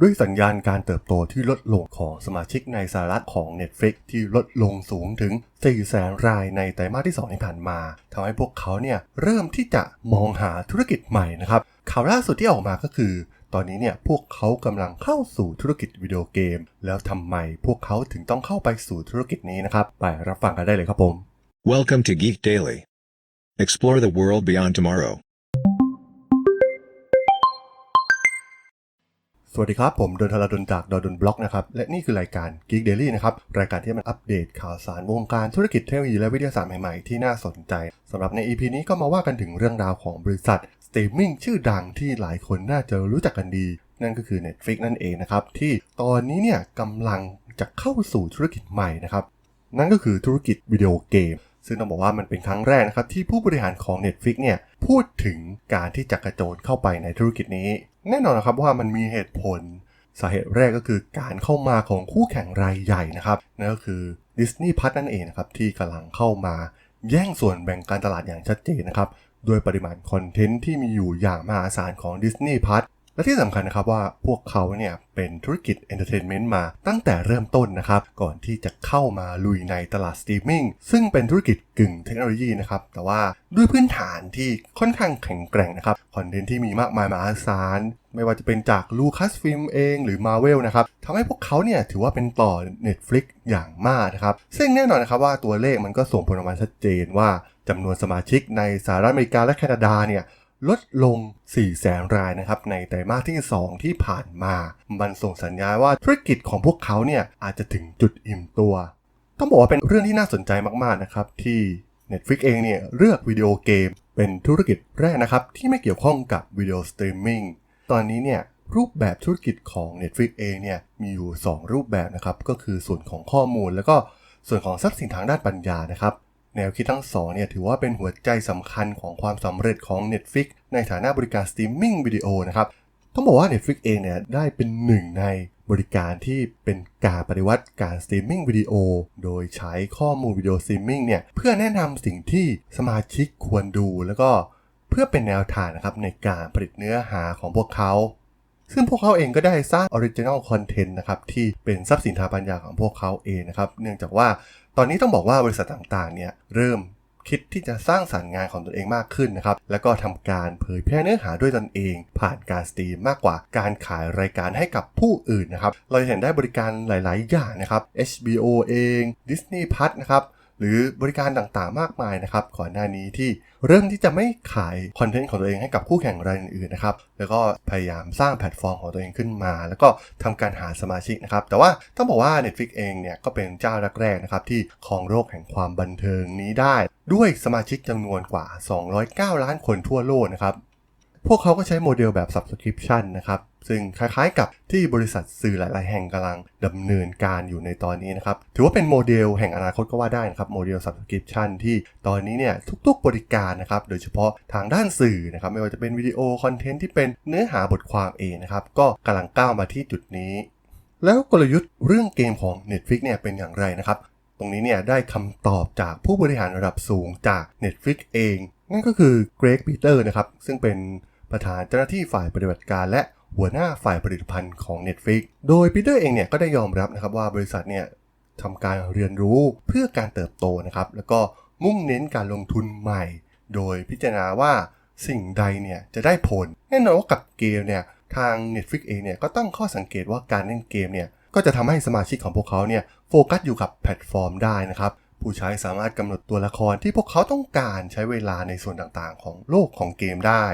ด้วยสัญญาณการเติบโตที่ลดลงของสมาชิกในสหรัฐของ Netflix ที่ลดลงสูงถึง 4 แสนรายในไตรมาสที่ 2 ที่ผ่านมาทำให้พวกเขาเนี่ยเริ่มที่จะมองหาธุรกิจใหม่นะครับ ข่าวล่าสุดที่ออกมาก็คือ ตอนนี้เนี่ยพวกเขากำลังเข้าสู่ธุรกิจวิดีโอเกม แล้วทำไมพวกเขาถึงต้องเข้าไปสู่ธุรกิจนี้นะครับ ไปรับฟังกันได้เลยครับผม Welcome to Geek Daily. Explore the world beyond tomorrow. สวัสดีครับ ผมดนทลาดนจากดนบล็อกนะครับ และนี่คือรายการ Geek Daily นะครับ รายการที่มันอัปเดตข่าวสารวงการธุรกิจเทคโนโลยีและวิทยาศาสตร์ใหม่ๆ ที่น่าสนใจสำหรับใน EP นี้ก็มาว่ากันถึงเรื่องราวของบริษัทสตรีมมิ่งชื่อดังที่หลายคนน่าจะรู้จักกันดี นั่นก็คือ Netflix นั่นเองนะครับ ที่ตอนนี้เนี่ยกำลังจะเข้าสู่ธุรกิจใหม่นะครับนั่นก็คือธุรกิจวิดีโอเกม ซึ่งต้องบอกว่ามันเป็นครั้งแรกนะครับที่ผู้บริหารของ Netflix เนี่ยพูดถึงการที่จะกระโจนเข้าไปในธุรกิจนี้ แน่นอนนะครับว่ามันมีเหตุผลสาเหตุแรกก็คือการเข้ามาของคู่แข่งรายใหญ่นะครับนั่นก็คือ Disney Plus นั่นเองนะครับที่กำลังเข้ามาแย่งส่วนแบ่งการตลาดอย่างชัดเจนนะครับด้วยปริมาณคอนเทนต์ที่มีอยู่อย่างมหาศาลของ Disney Plus และที่สำคัญนะครับว่าพวกเขาเนี่ยเป็นธุรกิจเอนเตอร์เทนเมนต์มาตั้งแต่เริ่มต้นนะครับ ก่อนที่จะเข้ามาลุยในตลาดสตรีมมิ่งซึ่งเป็นธุรกิจกึ่งเทคโนโลยีนะครับ แต่ว่าด้วยพื้นฐานที่ค่อนข้างแข็งแกร่งนะครับคอนเทนต์ที่มีมากมายมหาศาลไม่ว่าจะเป็นจากลูคัสฟิล์มเองหรือ Marvel นะครับทำให้พวกเขาเนี่ยถือว่าเป็นต่อ Netflix อย่างมากนะครับ ซึ่งแน่นอนนะครับว่าตัวเลขมันก็ส่งผลออกมาชัดเจนว่าจำนวนสมาชิกในสหรัฐอเมริกาและแคนาดาเนี่ย ลดลง 4 แสนรายนะครับในไตรมาสที่ 2 ที่ผ่านมา มันส่งสัญญาณว่าธุรกิจของพวกเขาเนี่ยอาจจะถึงจุดอิ่มตัว ต้องบอกว่าเป็นเรื่องที่น่าสนใจมากๆนะครับที่ Netflix เองเนี่ยเลือกวิดีโอเกม เป็นธุรกิจแรกนะครับที่ไม่เกี่ยวข้องกับวิดีโอสตรีมมิ่งตอนนี้เนี่ยรูปแบบธุรกิจของ Netflix เองเนี่ยมีอยู่ 2 รูปแบบนะครับก็คือส่วนของข้อมูลแล้วก็ส่วนของทรัพย์สินทางด้านปัญญานะครับ แนวคิดทั้งสองเนี่ยถือว่าเป็นหัวใจสำคัญของความสำเร็จของ Netflix ในฐานะบริการสตรีมมิ่งวิดีโอนะครับ ต้องบอกว่า Netflix เองเนี่ยได้เป็นหนึ่งในบริการที่เป็นการปฏิวัติการสตรีมมิ่งวิดีโอ โดยใช้ข้อมูลวิดีโอสตรีมมิ่งเนี่ยเพื่อแนะนำสิ่งที่สมาชิกควรดูแล้วก็เพื่อเป็นแนวทางนะครับในการผลิตเนื้อหาของพวกเขา ซึ่งพวกเขาเองก็ได้สร้างออริจิน l ลคอนเทนต์นะครับที่เป็นทรัพย์สินทางปัญญาของพวกเขาเองนะครับ เนื่องจากว่าตอนนี้ต้องบอกว่าบริษัทต่างๆเนี่ยเริ่มคิดที่จะสร้างสารรค์งานของตนเองมากขึ้นนะครับ แล้วก็ทำการเผยแพร่เนื้อหาด้วยตนเอง ผ่านการสตรีมมากกว่าการขายรายการให้กับผู้อื่นนะครับ เราจะเห็นได้บริการหลาย ๆ อย่างนะครับ HBO เอง Disney Plus นะครับ หรือบริการต่างๆมากมายนะครับก่อนหน้านี้ที่เริ่มที่จะไม่ขายคอนเทนต์ของตัวเองให้กับคู่แข่งรายอื่นๆนะครับแล้วก็พยายามสร้างแพลตฟอร์มของตัวเองขึ้นมา แล้วก็ทำการหาสมาชิกนะครับแต่ว่าต้องบอกว่า Netflix เองเนี่ยก็เป็นเจ้าแรกๆนะครับที่ครองโลกแห่งความบันเทิงนี้ได้ ด้วยสมาชิกจำนวนกว่า 209 ล้านคนทั่วโลกนะครับพวกเขาก็ใช้โมเดลแบบ subscription นะครับ ซึ่งคล้ายๆกับที่บริษัทสื่อหลายๆ แห่งกำลังดำเนินการอยู่ในตอนนี้นะครับ ถือว่าเป็นโมเดลแห่งอนาคตก็ว่าได้นะครับ โมเดล subscription ที่ตอนนี้เนี่ยทุกๆ บริการนะครับ โดยเฉพาะทางด้านสื่อนะครับ ไม่ว่าจะเป็นวิดีโอคอนเทนต์ที่เป็นเนื้อหาบทความเองนะครับ ก็กำลังก้าวมาที่จุดนี้ แล้วกลยุทธ์เรื่องเกมของ Netflix เนี่ยเป็นอย่างไรนะครับ ตรงนี้เนี่ยได้คำตอบจากผู้บริหารระดับสูงจาก Netflix เอง นั่นก็คือเกรกปีเตอร์นะครับ ซึ่งเป็นประธานเจ้าหน้าที่ฝ่ายปฏิบัติการและ หัวหน้าฝ่ายผลิตภัณฑ์ของ Netflix โดยปีเตอร์เองเนี่ยก็ได้ยอมรับนะครับว่าบริษัทเนี่ยทำการเรียนรู้เพื่อการเติบโตนะครับ แล้วก็มุ่งเน้นการลงทุนใหม่ โดยพิจารณาว่าสิ่งใดเนี่ยจะได้ผล แน่นอนว่ากับเกมเนี่ยทาง Netflix เองเนี่ยก็ตั้งข้อสังเกตว่าการเล่นเกมเนี่ยก็จะทำให้สมาชิกของพวกเขาเนี่ยโฟกัสอยู่กับแพลตฟอร์มได้นะครับ ผู้ใช้สามารถกำหนดตัวละครที่พวกเขาต้องการใช้เวลาในส่วนต่างๆ ของโลกของเกมได้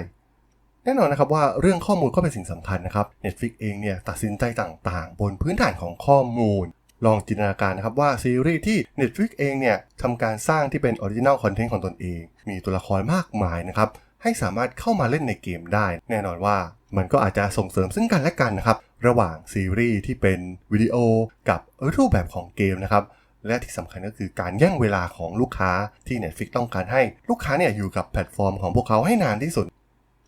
แน่นอนนะครับว่าเรื่องข้อมูลก็เป็นสิ่งสำคัญนะครับ Netflix เองเนี่ยตัดสินใจต่างๆ บนพื้นฐานของข้อมูล ลองจินตนาการนะครับว่าซีรีส์ที่ Netflix เองเนี่ยทำการสร้างที่เป็นออริจินัลคอนเทนต์ของตนเอง มีตัวละครมากมายนะครับให้สามารถเข้ามาเล่นในเกมได้ แน่นอนว่ามันก็อาจจะส่งเสริมซึ่งกันและกันนะครับระหว่างซีรีส์ที่เป็นวิดีโอกับรูปแบบของเกมนะครับและที่สำคัญก็คือการแย่งเวลาของลูกค้าที่ Netflix ต้องการให้ลูกค้าเนี่ยอยู่กับแพลตฟอร์มของพวกเขาให้นานที่สุด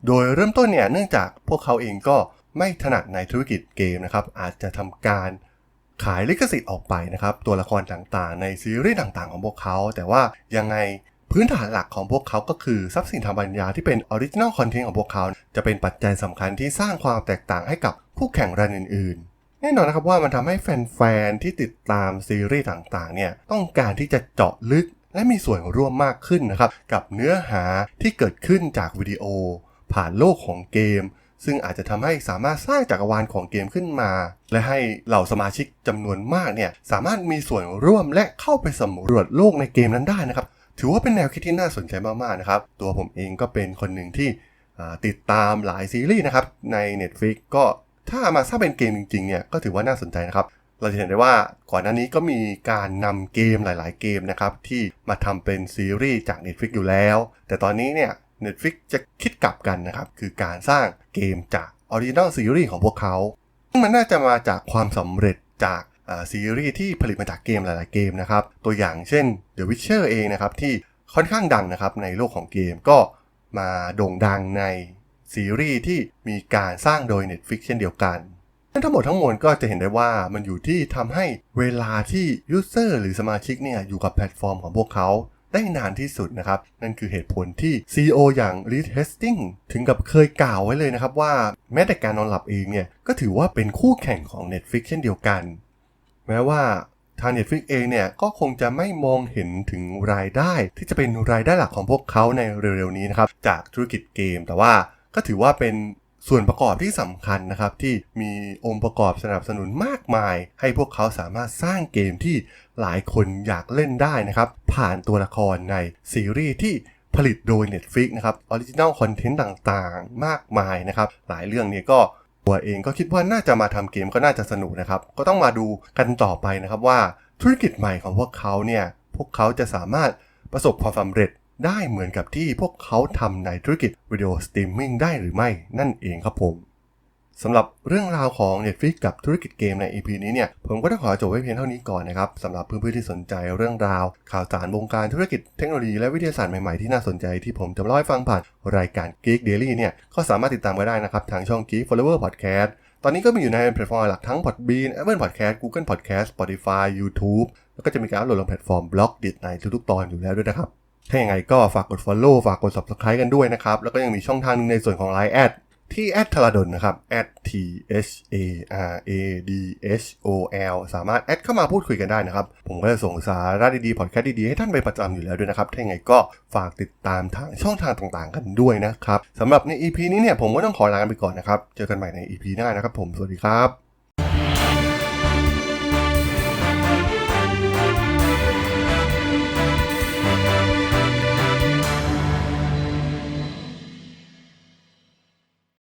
โดยเริ่มต้นเนี่ยเนื่องจากพวกเขาเองก็ไม่ถนัดในธุรกิจเกมนะครับ อาจจะทำการขายลิขสิทธิ์ออกไปนะครับ ตัวละครต่างๆ ในซีรีส์ต่างๆ ของพวกเขา แต่ว่ายังไงพื้นฐานหลักของพวกเขาก็คือทรัพย์สินทางปัญญาที่เป็นออริจิน l ลคอนเทนต์ของพวกเขา จะเป็นปัจจัยสำคัญที่สร้างความแตกต่างให้กับคู่แข่งรายอื่นๆ แน่นอนนะครับว่ามันทำให้แฟนๆ ที่ติดตามซีรีส์ต่างๆ เนี่ยต้องการที่จะเจาะลึกและมีส่วนร่วมมากขึ้นนะครับกับเนื้อหาที่เกิดขึ้นจากวิดีโอ ผ่านโลกของเกม ซึ่งอาจจะทำให้สามารถสร้างจักรวาลของเกมขึ้นมา และให้เหล่าสมาชิกจำนวนมากเนี่ยสามารถมีส่วนร่วมและเข้าไปสำรวจโลกในเกมนั้นได้นะครับถือว่าเป็นแนวคิดที่น่าสนใจมากๆนะครับตัวผมเองก็เป็นคนหนึ่งที่ติดตามหลายซีรีส์นะครับใน Netflix ก็ถ้ามาสร้างเป็นเกมจริงๆเนี่ยก็ถือว่าน่าสนใจนะครับเราจะเห็นได้ว่าก่อนหน้านี้ก็มีการนำเกมหลาย ๆ เกมนะครับที่มาทำเป็นซีรีส์จาก Netflix อยู่แล้ว แต่ตอนนี้เนี่ย Netflix จะคิดกลับกันนะครับ คือการสร้างเกมจากออริจิน l ลซีรีส์ของพวกเขาซึ่งมันน่าจะมาจากความสำเร็จจากซีรีส์ที่ผลิตมาจากเกมหลาย ๆ เกมนะครับ ตัวอย่างเช่น The Witcher เองนะครับ ที่ค่อนข้างดังนะครับในโลกของเกมก็มาโด่งดังในซีรีส์ที่มีการสร้างโดย Netflix เช่นเดียวกันทั้งหมดทั้งมวลก็จะเห็นได้ว่ามันอยู่ที่ทำให้เวลาที่ยูเซอร์หรือสมาชิกเนี่ยอยู่กับแพลตฟอร์มของพวกเขา ได้นานที่สุดนะครับ นั่นคือเหตุผลที่ CEO อย่าง Reed Hastings ถึงกับเคยกล่าวไว้เลยนะครับว่าแม้แต่การนอนหลับเองเนี่ย ก็ถือว่าเป็นคู่แข่งของ Netflix เช่นเดียวกัน แม้ว่าทาง Netflix เองเนี่ย ก็คงจะไม่มองเห็นถึงรายได้ ที่จะเป็นรายได้หลักของพวกเขาในเร็วๆนี้นะครับ จากธุรกิจเกม แต่ว่าก็ถือว่าเป็น ส่วนประกอบที่สำคัญนะครับที่มีองค์ประกอบสนับสนุนมากมาย ให้พวกเขาสามารถสร้างเกมที่หลายคนอยากเล่นได้นะครับ ผ่านตัวละครในซีรีส์ที่ผลิตโดย Netflix นะครับออริจินัลคอนเทนต์ต่างๆ มากมายนะครับ หลายเรื่องเนี้ก็ตัวเองก็คิดว่าน่าจะมาทำเกมก็น่าจะสนุกนะครับ ก็ต้องมาดูกันต่อไปนะครับว่าธุรกิจใหม่ของพวกเขาเนี่ย พวกเขาจะสามารถประสบความสำเร็จ ได้เหมือนกับที่พวกเขาทำในธุรกิจวิดีโอสตรีมมิ่งได้หรือไม่นั่นเองครับผมสำหรับเรื่องราวของ Netflix กับธุรกิจเกมใน EP นี้เนี่ย ผมก็ต้องขอจบไว้เพียงเท่านี้ก่อนนะครับสำหรับเพื่อนๆที่สนใจเรื่องราว ข่าวสารวงการธุรกิจเทคโนโลยีและวิทยาศาสตร์ใหม่ ๆ ที่น่าสนใจที่ผมจะเล่าให้ฟังผ่านรายการ Geek Daily เนี่ยก็สามารถติดตามกันได้นะครับทางช่อง Geek Flower Podcast ตอนนี้ก็มีอยู่ในแพลตฟอร์มหลักทั้ง Podbean Apple Podcast Google Podcast Spotify YouTube แล้วก็จะมีการอัปโหลดลงแพลตฟอร์มบล็อกดิในทุกๆตอนอยู่แล้วด้วยนะครับ ถ้าอย่างไรก็ฝากกด Follow ฝากกด Subscribe กันด้วยนะครับ แล้วก็ยังมีช่องทางหนึงในส่วนของ Line แอดที่แอดทาราดนนะครับ at h a r a d h o l สามารถแอดเข้ามาพูดคุยกันได้นะครับ ผมก็จะส่งสาระดีๆ พอดแคสต์ดีๆ ให้ท่านไปประจำอยู่แล้วด้วยนะครับ ถ้าอย่างไรก็ฝากติดตามทางช่องทางต่างๆ กันด้วยนะครับสำหรับใน EP นี้เนี่ยผมก็ต้องขอลาไปก่อนนะครับ เจอกันใหม่ใน EP หน้านะครับผม สวัสดีครับ